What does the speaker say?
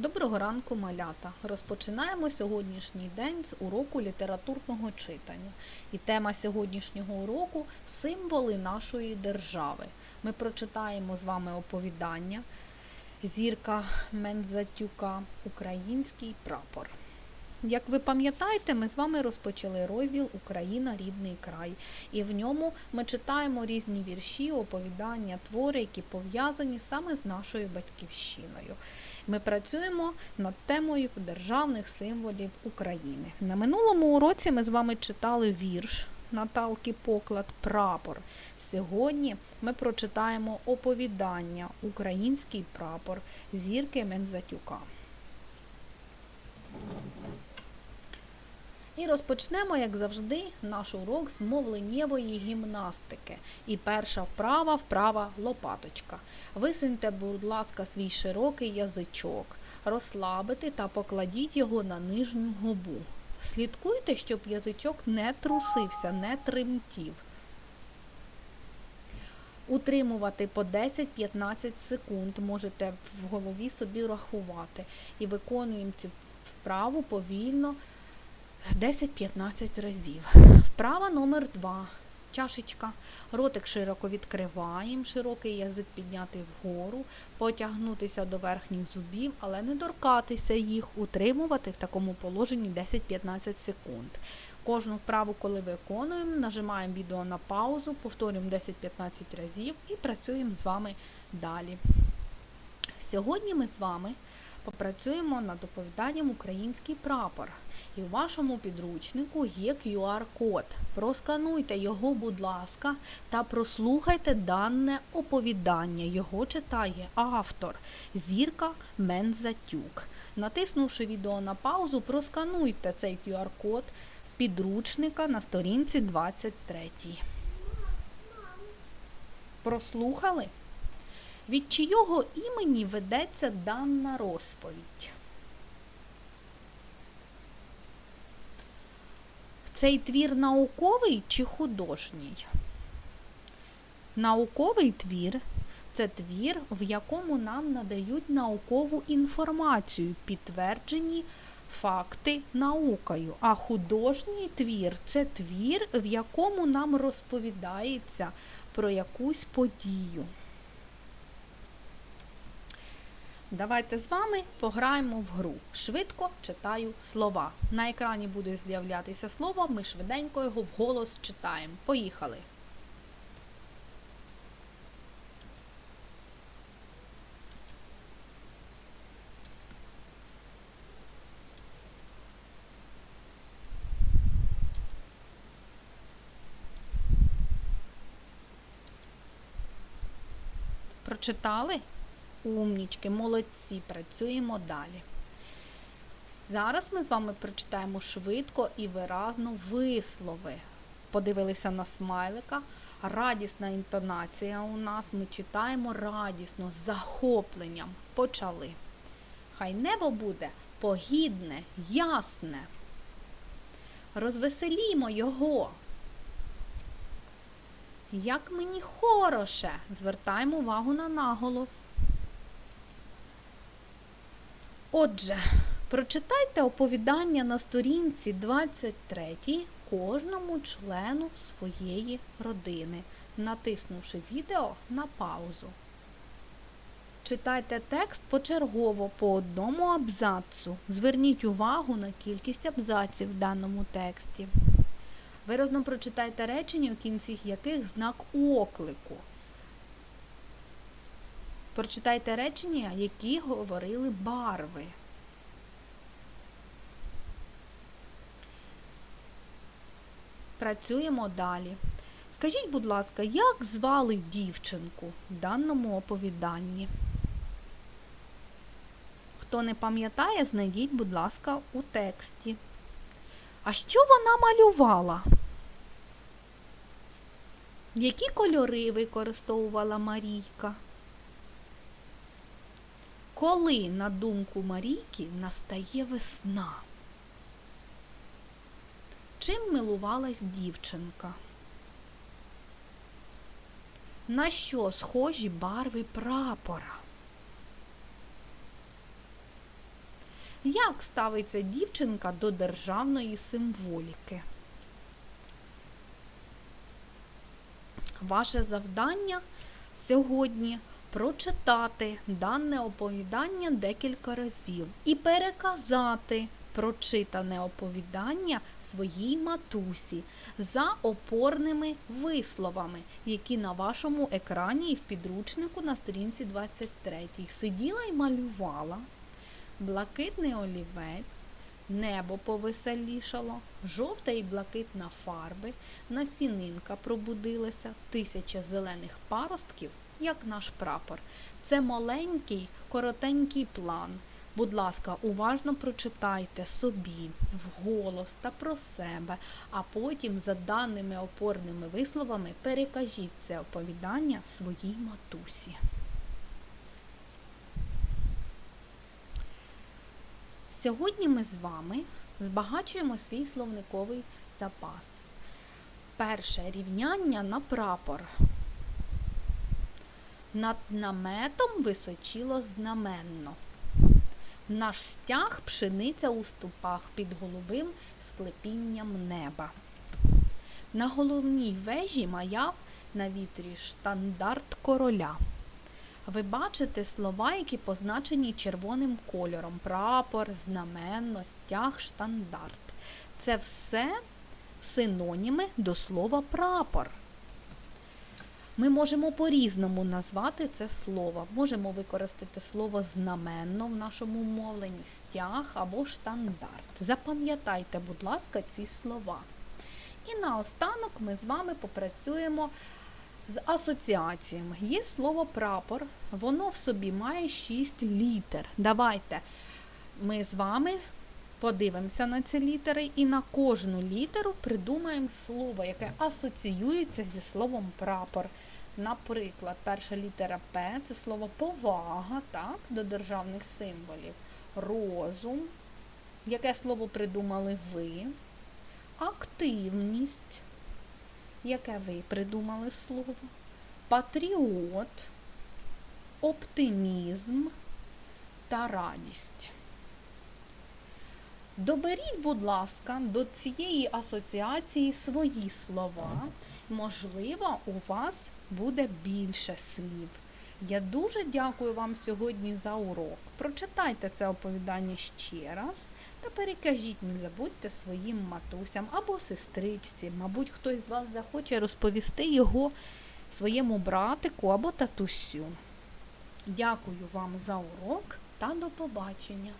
Доброго ранку, малята! Розпочинаємо сьогоднішній день з уроку літературного читання. І тема сьогоднішнього уроку символи нашої держави. Ми прочитаємо з вами оповідання Зірка Мензатюка Український прапор. Як ви пам'ятаєте, ми з вами розпочали розділ Україна рідний край. І в ньому ми читаємо різні вірші, оповідання, твори, які пов'язані саме з нашою батьківщиною. Ми працюємо над темою державних символів України. На минулому уроці ми з вами читали вірш Наталки Поклад Прапор. Сьогодні ми прочитаємо оповідання Український прапор зірки Мензатюка. І розпочнемо, як завжди, наш урок з мовленнєвої гімнастики. І перша вправа вправа лопаточка. Висуньте, будь ласка, свій широкий язичок, розслабите та покладіть його на нижню губу. Слідкуйте, щоб язичок не трусився, не тремтів. Утримувати по 10-15 секунд можете в голові собі рахувати. І виконуємо цю вправу повільно 10-15 разів. Вправа номер 2. Чашечка. Ротик широко відкриваємо, широкий язик підняти вгору, потягнутися до верхніх зубів, але не торкатися їх, утримувати в такому положенні 10-15 секунд. Кожну вправу, коли виконуємо, нажимаємо відео на паузу, повторюємо 10-15 разів і працюємо з вами далі. Сьогодні ми з вами попрацюємо над оповіданням Український прапор. І в вашому підручнику є QR-код. Проскануйте його, будь ласка, та прослухайте дане оповідання. Його читає автор Зірка Мензатюк. Натиснувши відео на паузу, проскануйте цей QR-код підручника на сторінці 23. Прослухали? Від чийого імені ведеться дана розповідь? Цей твір науковий чи художній? Науковий твір це твір, в якому нам надають наукову інформацію, підтверджені факти наукою. А художній твір це твір, в якому нам розповідається про якусь подію. Давайте з вами пограємо в гру. Швидко читаю слова. На екрані буде з'являтися слово, ми швиденько його вголос читаємо. Поїхали! Прочитали? Умнічки, молодці, працюємо далі. Зараз ми з вами прочитаємо швидко і виразно вислови. Подивилися на смайлика. Радісна інтонація у нас. Ми читаємо радісно, з захопленням. Почали. Хай небо буде погідне, ясне. Розвеселімо його. Як мені хороше, звертаємо увагу на наголос. Отже, прочитайте оповідання на сторінці 23 кожному члену своєї родини, натиснувши відео на паузу. Читайте текст почергово по одному абзацу. Зверніть увагу на кількість абзаців в даному тексті. Виразно прочитайте речення, у кінці яких знак оклику. Прочитайте речення, які говорили барви. Працюємо далі. Скажіть, будь ласка, як звали дівчинку в даному оповіданні? Хто не пам'ятає, знайдіть, будь ласка, у тексті. А що вона малювала? Які кольори використовувала Марійка? Коли, на думку Марійки, настає весна? Чим милувалась дівчинка? На що схожі барви прапора? Як ставиться дівчинка до державної символіки? Ваше завдання сьогодні прочитати дане оповідання декілька разів і переказати прочитане оповідання своїй матусі за опорними висловами, які на вашому екрані і в підручнику на сторінці 23 сиділа і малювала. Блакитний олівець, небо повеселішало, жовта і блакитна фарби, насінинка пробудилася, тисяча зелених паростків, як наш прапор. Це маленький, коротенький план. Будь ласка, уважно прочитайте собі вголос та про себе, а потім за даними опорними висловами перекажіть це оповідання своїй матусі. Сьогодні ми з вами збагачуємо свій словниковий запас. Перше рівняння на прапор. Над наметом височило знаменно. Наш стяг пшениця у ступах під голубим склепінням неба. На головній вежі маяв на вітрі штандарт короля. Ви бачите слова, які позначені червоним кольором. Прапор, знаменно, стяг, штандарт. Це все синоніми до слова прапор. Ми можемо по-різному назвати це слово. Можемо використати слово знаменно в нашому мовленні, стяг або штандарт. Запам'ятайте, будь ласка, ці слова. І наостанок ми з вами попрацюємо з асоціаціями. Є слово прапор, воно в собі має 6 літер. Давайте ми з вами подивимося на ці літери і на кожну літеру придумаємо слово, яке асоціюється зі словом прапор. Наприклад, перша літера П це слово повага так, до державних символів. Розум. Яке слово придумали ви? Активність. Яке ви придумали слово? Патріот, оптимізм та радість. Доберіть, будь ласка, до цієї асоціації свої слова. Можливо, у вас буде більше слів. Я дуже дякую вам сьогодні за урок. Прочитайте це оповідання ще раз та перекажіть, не забудьте своїм матусям або сестричці. Мабуть, хтось з вас захоче розповісти його своєму братику або татусю. Дякую вам за урок та до побачення!